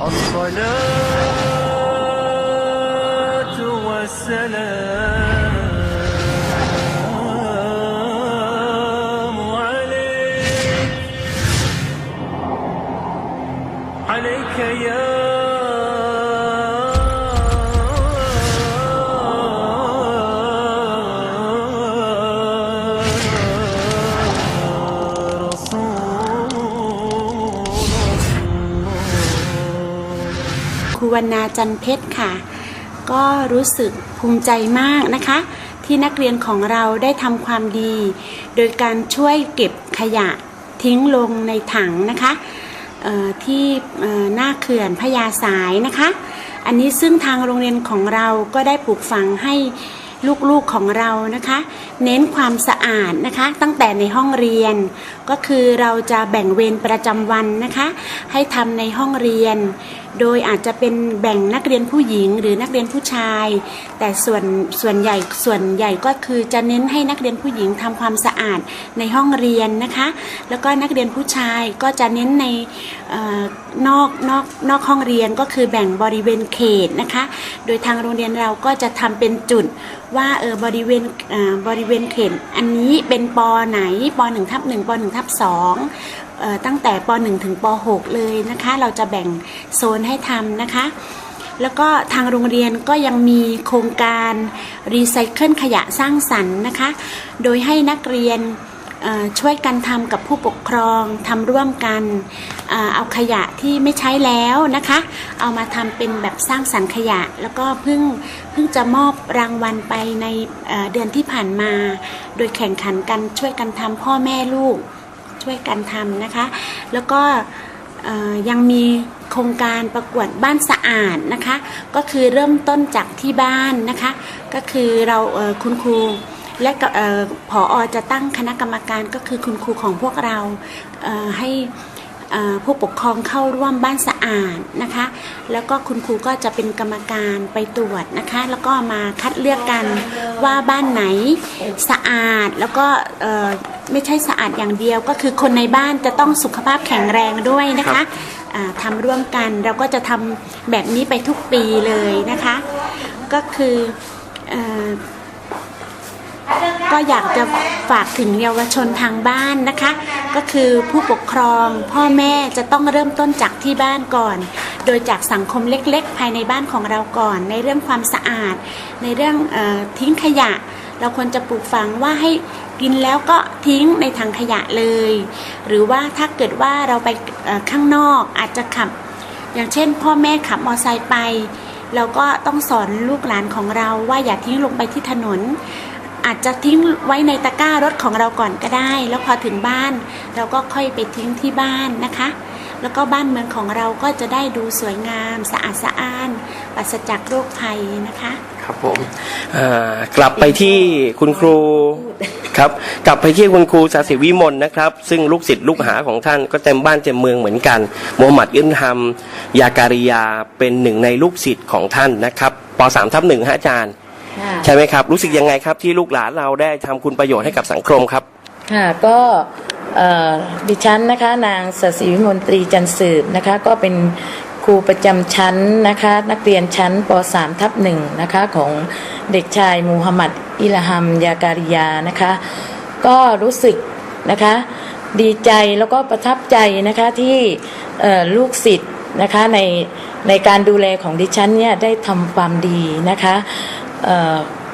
الصلاة والسلام. วรรณาจันเพชรค่ะ ก็รู้สึกภูมิใจมากนะคะ ที่นักเรียนของเราได้ทำความดี โดยการช่วยเก็บขยะทิ้งลงในถังนะคะที่หน้าเขื่อนพญาสายนะคะ อันนี้ซึ่งทางโรงเรียนของเราก็ได้ปลูกฝังให้ลูกๆของเรานะคะ เน้นความสะอาดนะคะ ตั้งแต่ในห้องเรียน ก็คือเราจะแบ่งเวรประจำวันนะคะ ให้ทำในห้องเรียน โดยอาจจะเป็นแบ่งนักเรียนผู้หญิงหรือนักเรียนผู้ชาย แต่ส่วนส่วนใหญ่ส่วนใหญ่ก็คือจะเน้นให้นักเรียนผู้หญิงทำความสะอาดในห้องเรียนนะคะ แล้วก็นักเรียนผู้ชายก็จะเน้นในออนอกนอกนอกห้องเรียนก็คือแบ่งบริเวณเขตนะคะ โดยทางโรงเรียนเราก็จะทำเป็นจุดว่าเออบริเวณอ่าบริเวณเขตอันนี้เป็นปไหนป1ทับ1ป1ทับ2เอ่อ ตั้งแต่ป .1 ถึงป .6 เลยนะคะ เราจะแบ่งโซนให้ทำนะคะ แล้วก็ทางโรงเรียนก็ยังมีโครงการรีไซเคิลขยะสร้างสรรค์นะคะ โดยให้นักเรียนช่วยกันทำกับผู้ปกครองทำร่วมกันเอาขยะที่ไม่ใช้แล้วนะคะ เอามาทำเป็นแบบสร้างสรรค์ขยะ แล้วก็เพิ่งเพิ่งจะมอบรางวัลไปในเดือนที่ผ่านมา โดยแข่งขันกันช่วยกันทำพ่อแม่ลูก ช่วยกันทำนะคะ แล้วก็ยังมีโครงการประกวดบ้านสะอาดนะคะ ก็คือเริ่มต้นจากที่บ้านนะคะ ก็คือเราเคุณครูและก็เอ่อผออจะตั้งคณะกรรมการก็คือคุณครูของพวกเราเให้ ผู้ปกครองเข้าร่วมบ้านสะอาดนะคะ แล้วก็คุณครูก็จะเป็นกรรมการไปตรวจนะคะ แล้วก็มาคัดเลือกกันว่าบ้านไหนสะอาดแล้วก็เอ่อไม่ใช่สะอาดอย่างเดียว ก็คือคนในบ้านจะต้องสุขภาพแข็งแรงด้วยนะคะอ่าทำร่วมกันเราก็จะทำแบบนี้ไปทุกปีเลยนะคะ ก็คือเอ่อ ก็อยากจะฝากถึงเยาวชนทางบ้านนะคะ ก็คือผู้ปกครองพ่อแม่จะต้องเริ่มต้นจากที่บ้านก่อน โดยจากสังคมเล็กๆ ภายในบ้านของเราก่อน ในเรื่องความสะอาด ในเรื่องออทิ้งขยะ เราควรจะปลูกฝังว่าให้กินแล้วก็ทิ้งในถังขยะเลย หรือว่าถ้าเกิดว่าเราไปข้างนอกอาจจะขับ อย่างเช่น พ่อแม่ขับมอเตอร์ไซค์ไปเราก็ต้องสอนลูกหลานของเราว่าอย่าทิ้งลงไปที่ถนน อาจจะทิ้งไว้ในตะกร้ารถของเราก่อนก็ได้ แล้วพอถึงบ้าน เราก็ค่อยไปทิ้งที่บ้านนะคะ แล้วก็บ้านเมืองของเราก็จะได้ดูสวยงาม สะอาดสะอ้านปราศจากโรคภัยนะคะครับผมอ่ากลับไปที่คุณครูครับกลับไปที่คุณครูสาสิวิมลนะครับ ซึ่งลูกศิษย์ลูกหาของท่านก็เต็มบ้านเต็มเมืองเหมือนกันโมฮัมหมัดอินฮัมยาการิยาเป็นหนึ่งในลูกศิษย์ของท่านนะครับปสามทับหนึ่งฮะอาจารย์ ค่ะใช่ไหมครับ รู้สึกยังไงครับ ที่ลูกหลานเราได้ทำคุณประโยชน์ให้กับสังคมครับ ค่ะก็เอ่อดิฉันนะคะนางสศิวิมนตรีจันทร์สืบนะคะ ก็เป็นครูประจำชั้นนะคะ นักเรียนชั้นป .3 ทับหนึ่งนะคะของเด็กชายมูฮัมหมัดอิลฮัมยาการิยานะคะ ก็รู้สึกนะคะ ดีใจแล้วก็ประทับใจนะคะที่เอ่อลูกศิษย์นะคะในในการดูแลของดิฉันเนี่ยได้ทำความดีนะคะเอ่อ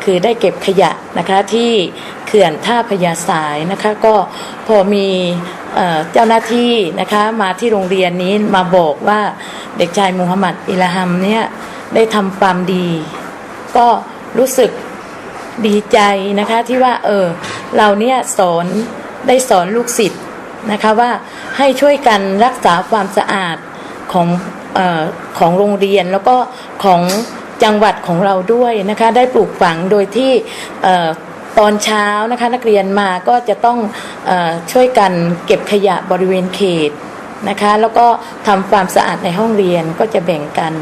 คือได้เก็บขยะนะคะที่เขื่อนท่าพญาสายนะคะก็พอมีเจ้าหน้าที่นะคะมาที่โรงเรียนนี้มาบอกว่าเด็กชายมูฮัมหมัดอิลฮัมเนี่ยได้ทำความดี ก็รู้สึกดีใจนะคะที่ว่าเออเราเนี่ยสอนได้สอนลูกศิษย์นะคะว่าให้ช่วยกันรักษาความสะอาดของออของโรงเรียนแล้วก็ของ จังหวัดของเราด้วยนะคะ ได้ปลูกฝังโดยที่ตอนเช้านะคะนักเรียนมาก็จะต้องอช่วยกันเก็บขยะบริเวณเขตนะคะ แล้วก็ทำความสะอาดในห้องเรียนก็จะแบ่งกัน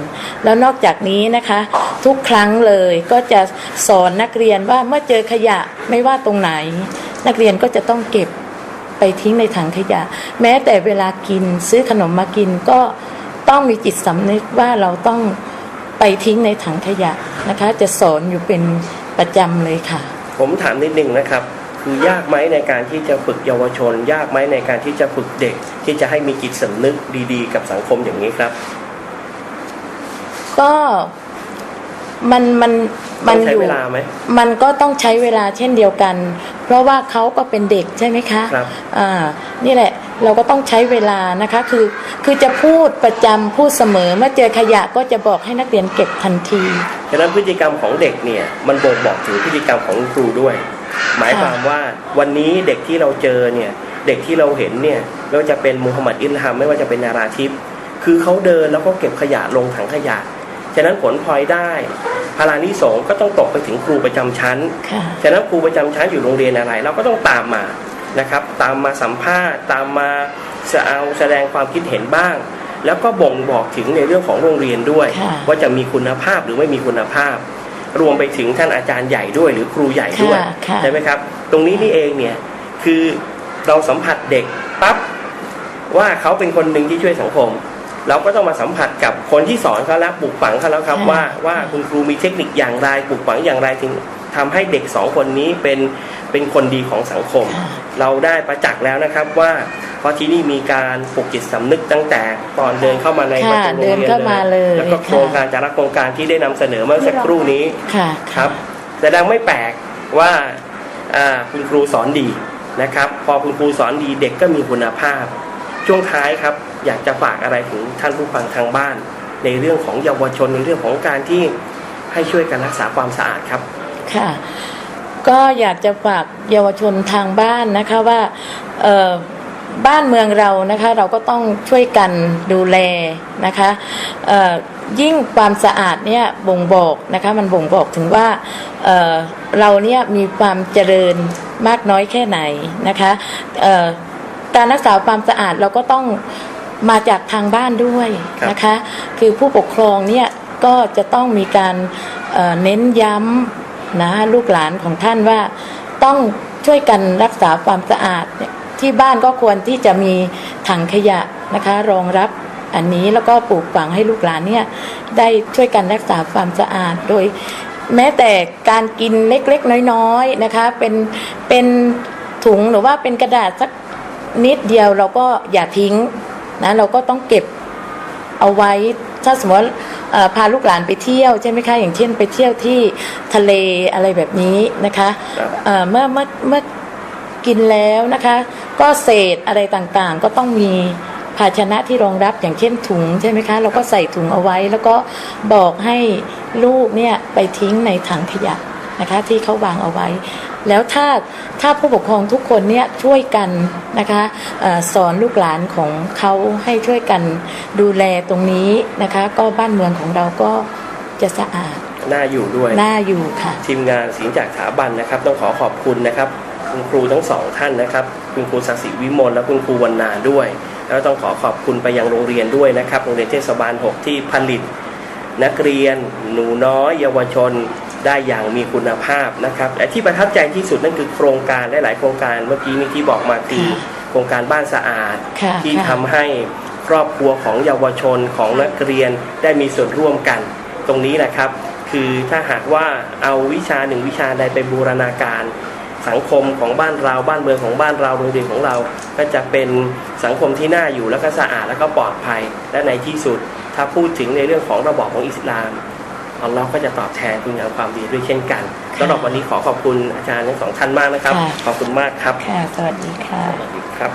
แล้วนอกจากนี้นะคะ ทุกครั้งเลยก็จะสอนนักเรียนว่าเมื่อเจอขยะไม่ว่าตรงไหน นักเรียนก็จะต้องเก็บไปทิ้งในถังขยะ แม้แต่เวลากินซื้อขนมมากินก็ต้องมีจิตสำนึกว่าเราต้อง ไปทิ้งในถังขยะนะคะ จะสอนอยู่เป็นประจำเลยค่ะ ผมถามนิดนึงนะครับ คือยากไหมในการที่จะฝึกเยาวชน ยากไหมในการที่จะฝึกเด็ก ที่จะให้มีจิตสำนึกดีๆ กับสังคมอย่างนี้ครับ ก็มันมันมัต้นองใช้อยู่เวลาไหมมันก็ต้องใช้เวลาเช่นเดียวกัน เพราะว่าเขาก็เป็นเด็กใช่ไหมคะครับ อ่านี่แหละ เราก็ต้องใช้เวลานะคะคือคือจะพูดประจำพูดเสมอเมื่อเจอขยะก็จะบอกให้นักเรียนเก็บทันทีฉะนั้นพฤติกรรมของเด็กเนี่ยมันบ่งบอกถึงพฤติกรรมของครูด้วย หมายความว่าวันนี้เด็กที่เราเจอเนี่ยเด็กที่เราเห็นเนี่ยไม่ว่าจะเป็นมูฮัมหมัดอิลฮัมไม่ว่าจะเป็นนาราทิพย์คือเขาเดินแล้วก็เก็บขยะลงถังขยะฉะนั้นผลพลอยได้พารานิสงส์ก็ต้องตกไปถึงครูประจำชั้นค่ะฉะนั้นครูประจำชั้นอยู่โรงเรียนอะไร เราก็ต้องตามมา นะครับ ตามมาสัมภาษณ์ตามมาจะเอาแสดงความคิดเห็นบ้าง แล้วก็บ่งบอกถึงในเรื่องของโรงเรียนด้วยค่ะว่าจะมีคุณภาพหรือไม่มีคุณภาพ รวมไปถึงท่านอาจารย์ใหญ่ด้วยหรือครูใหญ่ด้วยค่ะค่ะใช่ไหมครับ ตรงนี้นี่เองเนี่ยคือเราสัมผัสเด็กปั๊บว่าเขาเป็นคนหนึ่งที่ช่วยสังคม เราก็ต้องมาสัมผัสกับคนที่สอนเขาแล้วปลูกฝังเขาแล้วครับค่ะว่าว่าคุณครูมีเทคนิคอย่างไรปลูกฝังอย่างไรถึงทำให้เด็กสองคนนี้เป็น เป็นคนดีของสังคม เราได้ประจักษ์แล้วนะครับว่าเพราะที่นี่มีการปลูกจิตสำนึกตั้งแต่ตอนเดินเข้ามาในประค่ะตูโรงเรียนเดินเข้ามาเลยแล้วก็โครงการจาระโครงการที่ได้นำเสนอเมื่อสักครู่นี้ค่ะครับแสดงไม่แปลกว่าอ่าคุณครูสอนดีนะครับ พอคุณครูสอนดีเด็กก็มีคุณภาพ ช่วงท้ายครับ อยากจะฝากอะไรถึงท่านผู้ฟังทางบ้าน ในเรื่องของเยาวชนในเรื่องของการที่ให้ช่วยกันรักษาความสะอาดครับ ค่ะ ก็อยากจะฝากเยาวชนทางบ้านนะคะว่าเอ่อบ้านเมืองเรานะคะเราก็ต้องช่วยกันดูแลนะคะเอ่อยิ่งความสะอาดเนี่ยบ่งบอกนะคะมันบ่งบอกถึงว่าเอ่อเราเนี่ยมีความเจริญมากน้อยแค่ไหนนะคะเอ่อการรักษาความสะอาดเราก็ต้องมาจากทางบ้านด้วยนะคะ คือผู้ปกครองเนี่ยก็จะต้องมีการเอ่อเน้นย้ำ นะลูกหลานของท่านว่าต้องช่วยกันรักษาความสะอาดที่บ้านก็ควรที่จะมีถังขยะนะคะ รองรับอันนี้แล้วก็ปลูกฝังให้ลูกหลานเนี่ยได้ช่วยกันรักษาความสะอาดโดย แม้แต่การกินเล็กๆ น้อยๆนะคะ เป็นเป็นถุงหรือว่าเป็นกระดาษสักนิดเดียวเราก็อย่าทิ้งนะเราก็ต้องเก็บเอาไว้ถ้าสมมติ พาลูกหลานไปเที่ยวใช่ไหมคะอย่างเช่นไปเที่ยวที่ทะเลอะไรแบบนี้นะคะครับเอ่อเมื่อเมื่อเมื่อกินแล้วนะคะ ก็เศษอะไรต่างๆ ก็ต้องมีภาชนะที่รองรับอย่างเช่นถุงใช่ไหมคะเราก็ใส่ถุงเอาไว้ แล้วก็บอกให้ลูกเนี่ยไปทิ้งในถังขยะ นะคะที่เขาวางเอาไว้ แล้วถ้าถ้าผู้ปกครองทุกคนเนี่ยช่วยกันนะคะเออสอนลูกหลานของเขาให้ช่วยกันดูแลตรงนี้นะคะ ก็บ้านเมืองของเราก็จะสะอาดน่าอยู่ด้วยน่าอยู่ค่ะ ทีมงานศิลป์จากสถาบันนะครับ ต้องขอขอบคุณนะครับ คุณครูทั้งสองท่านนะครับ คุณครูศักดิ์ศรีวิมลและคุณครูวรรณาด้วย แล้วต้องขอขอบคุณไปยังโรงเรียนด้วยนะครับ โรงเรียนเทศบาล 6 ที่ผลิต นักเรียน หนูน้อย เยาวชน ได้อย่างมีคุณภาพนะครับและที่ประทับใจที่สุดนั่นคือโครงการหลาย ๆ โครงการเมื่อกี้นี้ที่บอกมาคือค่ะโครงการบ้านสะอาดค่ะที่ค่ะทำให้ครอบครัวของเยาวชนของนักเรียนได้มีส่วนร่วมกัน ตรงนี้แหละครับ คือถ้าหากว่าเอาวิชาหนึ่งวิชาใดไปบูรณาการ สังคมของบ้านเราบ้านเมืองของบ้านเราโรงเรียนของเรา ก็จะเป็นสังคมที่น่าอยู่แล้วก็สะอาดแล้วก็ปลอดภัยและในที่สุด ถ้าพูดถึงในเรื่องของระบอบของอิสลาม เราก็จะตอบแทนคุณงามความดีด้วยเช่นกันสำหรับวันนี้ขอขอบคุณอาจารย์ทั้งสองท่านมากนะครับขอบคุณมากครับสวัสดีค่ะ สวัสดีครับ